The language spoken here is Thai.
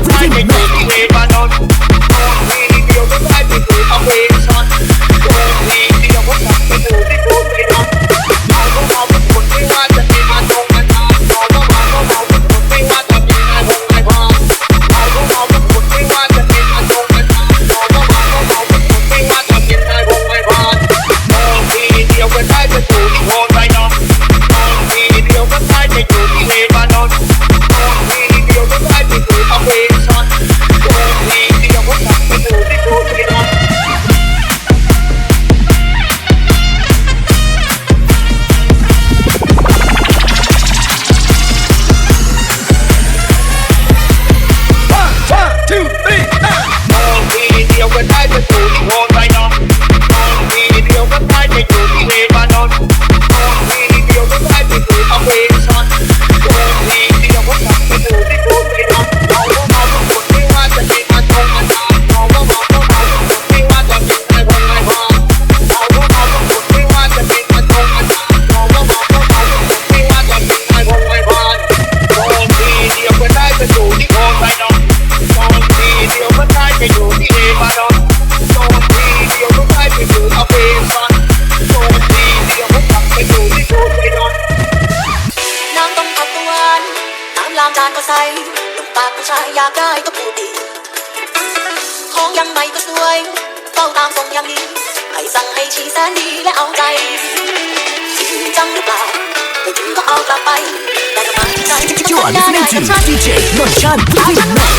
Everything น้ ใสลูกปากผู้ชายอยากได้ก็พูดดีของยังใหม่ก็สวยเฝ้าตามทรงอย่างนี้ให้สั่งให้ชีแสนดีและเอาใจจริงจังหรือเปล่าไม่ถึงก็เอากลับไปแต่ก็มาใจจะต้องได้กับฉัน DJ Nonjan เอา Pretty ฉันไม่ Mac รักได้